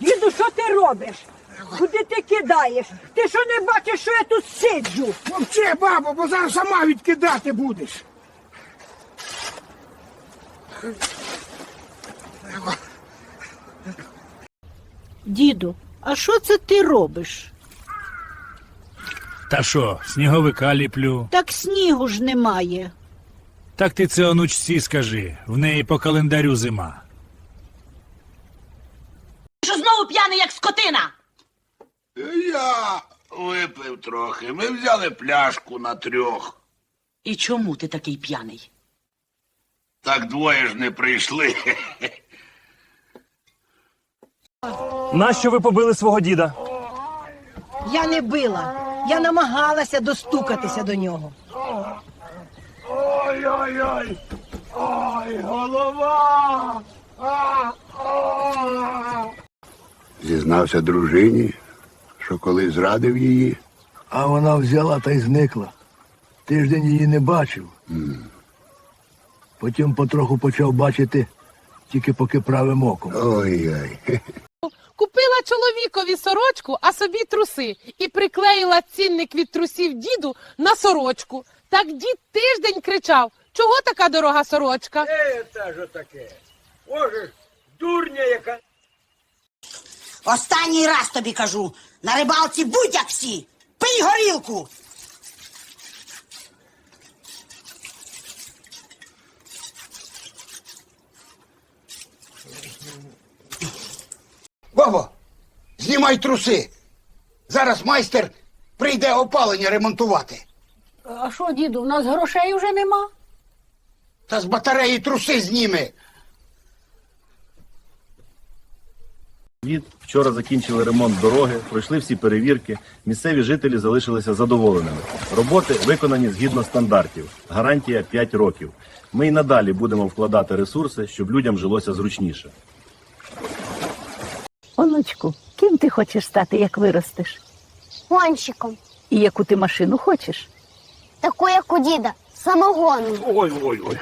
Діду, що ти робиш? Куди ти кидаєш? Ти що не бачиш, що я тут сиджу? Мовчи, бабо, бо зараз сама відкидати будеш. Діду, а що це ти робиш? Та що, сніговика ліплю? Так снігу ж немає. Так ти це онучці скажи. В неї по календарю зима. Що знову п'яний, як скотина? Я випив трохи. Ми взяли пляшку на трьох. І чому ти такий п'яний? Так двоє ж не прийшли. Нащо ви побили свого діда? Я не била. Я намагалася достукатися до нього. Ой-ой-ой. Ой, голова. А, а. Зізнався дружині, що коли зрадив її, А вона взяла та й зникла. Тиждень її не бачив. Потім потроху почав бачити, тільки поки правим оком. ой-ой. Купила чоловікові сорочку, а собі труси, і приклеїла цінник від трусів діду на сорочку. Так дід тиждень кричав: чого така дорога сорочка? Е, це ж таке. Боже, дурня яка. Останній раз тобі кажу: на рибалці будь як всі! Пий горілку! Бабо, знімай труси. Зараз майстер прийде опалення ремонтувати. А що, діду, у нас грошей вже нема? Та з батареї труси зніме. Від вчора закінчили ремонт дороги, пройшли всі перевірки. Місцеві жителі залишилися задоволеними. Роботи виконані згідно стандартів. Гарантія 5 років. Ми й надалі будемо вкладати ресурси, щоб людям жилося зручніше. Онучку, ким ти хочеш стати, як виростеш? Гонщиком, І яку ти машину хочеш? таку як у діда, самогонну. Ой-ой-ой.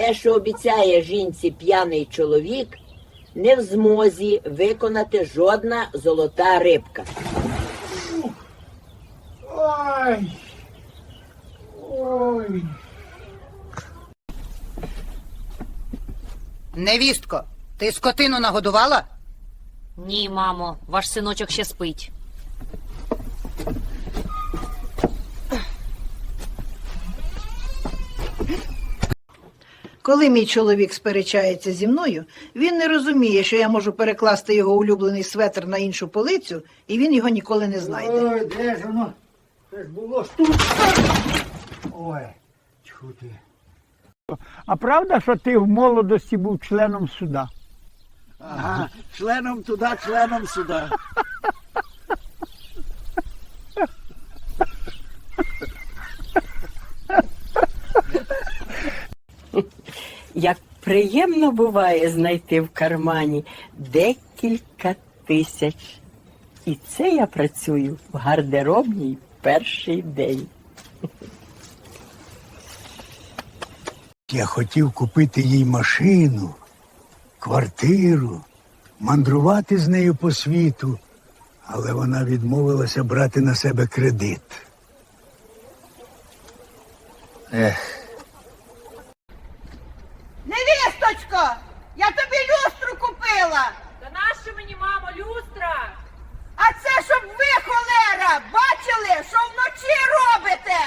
Те, що обіцяє жінці п'яний чоловік, не в змозі виконати жодна золота рибка. Ой. Ой. Невістко, ти скотину нагодувала? Ні, мамо, ваш синочок ще спить. Коли мій чоловік сперечається зі мною, він не розуміє, що я можу перекласти його улюблений светр на іншу полицю, і він його ніколи не знайде. Ой, де ж воно? Це ж було ж тут. Ой, чути. А правда, що ти в молодості був членом суда? Ага, членом туди, членом сюди. Як приємно буває знайти в кармані декілька тисяч. І це я працюю в гардеробній перший день. Я хотів купити їй машину, квартиру, мандрувати з нею по світу, але вона відмовилася брати на себе кредит. Ех, Невісточко, я тобі люстру купила. Та нащо мені, мамо, люстра? А це щоб ви, холера, бачили, що вночі робите.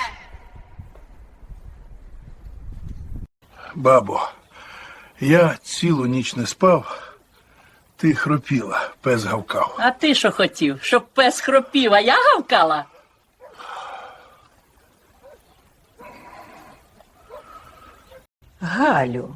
Бабо, я цілу ніч не спав. Ти хропіла, пес гавкав. А ти що хотів? Щоб пес хропів, а я гавкала? Галю,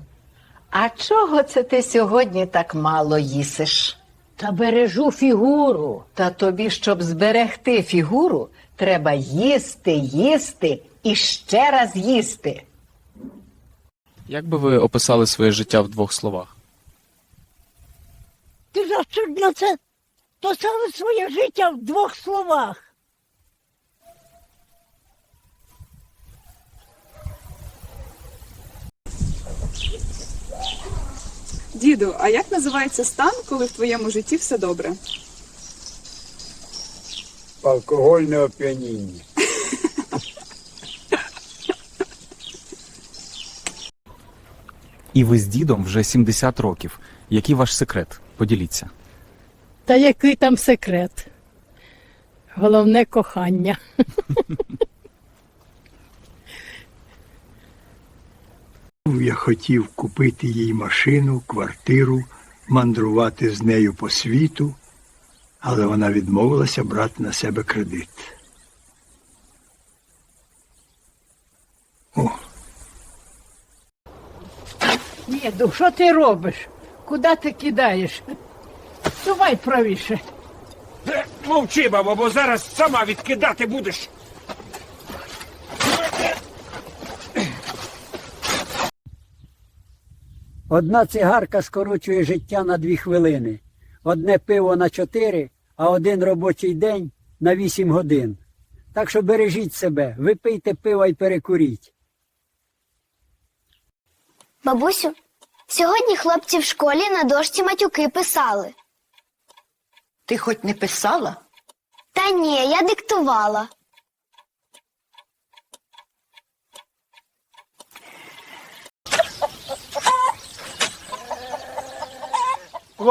а чого це ти сьогодні так мало їсиш? Та бережу фігуру. Та тобі, щоб зберегти фігуру, треба їсти, їсти і ще раз їсти. Як би ви описали своє життя в двох словах? Ти за що для це писали своє життя в двох словах? Діду, а як називається стан, коли в твоєму житті все добре? Алкогольне оп'яніння. І ви з дідом вже 70 років. Який ваш секрет? Поділіться. Та який там секрет? Головне кохання. Я хотів купити їй машину, квартиру, мандрувати з нею по світу, але вона відмовилася брати на себе кредит. О, Діду, що ти робиш? Куди ти кидаєш? Давай правіше. Мовчи, бабо, бо зараз сама відкидати будеш. Одна цигарка скорочує життя на дві хвилини. Одне пиво на чотири, а один робочий день на вісім годин. Так що бережіть себе, випийте пива і перекуріть. Бабусю, сьогодні хлопці в школі на дошці матюки писали. Ти хоч не писала? Та ні, я диктувала.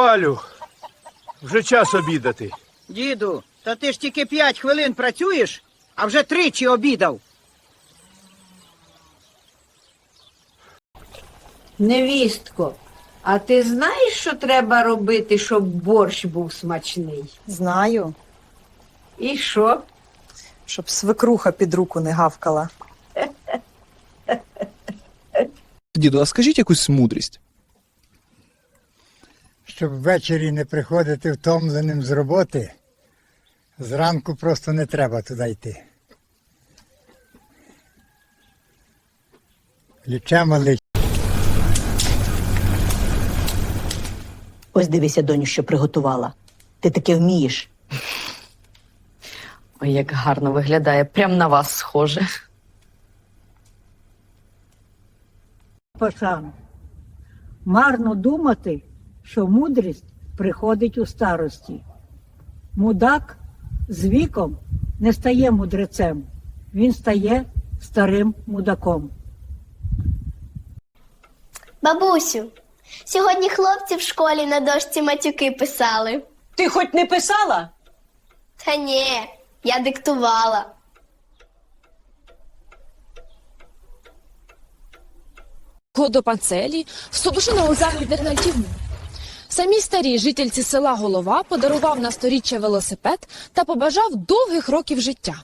Валю, вже час обідати. Діду, та ти ж тільки п'ять хвилин працюєш, а вже тричі обідав. Невістко, а ти знаєш, що треба робити, щоб борщ був смачний? Знаю, І що? щоб свекруха під руку не гавкала. Діду, а скажіть якусь мудрість. Щоб ввечері не приходити втомленим з роботи, зранку просто не треба туди йти. Ліча малий. Ось дивися, доню, що приготувала. Ти таке вмієш. Ой, як гарно виглядає, прям на вас схоже. Пацан, марно думати, що мудрість приходить у старості. Мудак з віком не стає мудрецем, він стає старим мудаком. Бабусю, сьогодні хлопці в школі на дошці матюки писали. Ти хоч не писала? Та ні, я диктувала. до панцелі, всудушеного захід на тівну. Самій старі жительці села Голова подарував на сторіччя велосипед та побажав довгих років життя.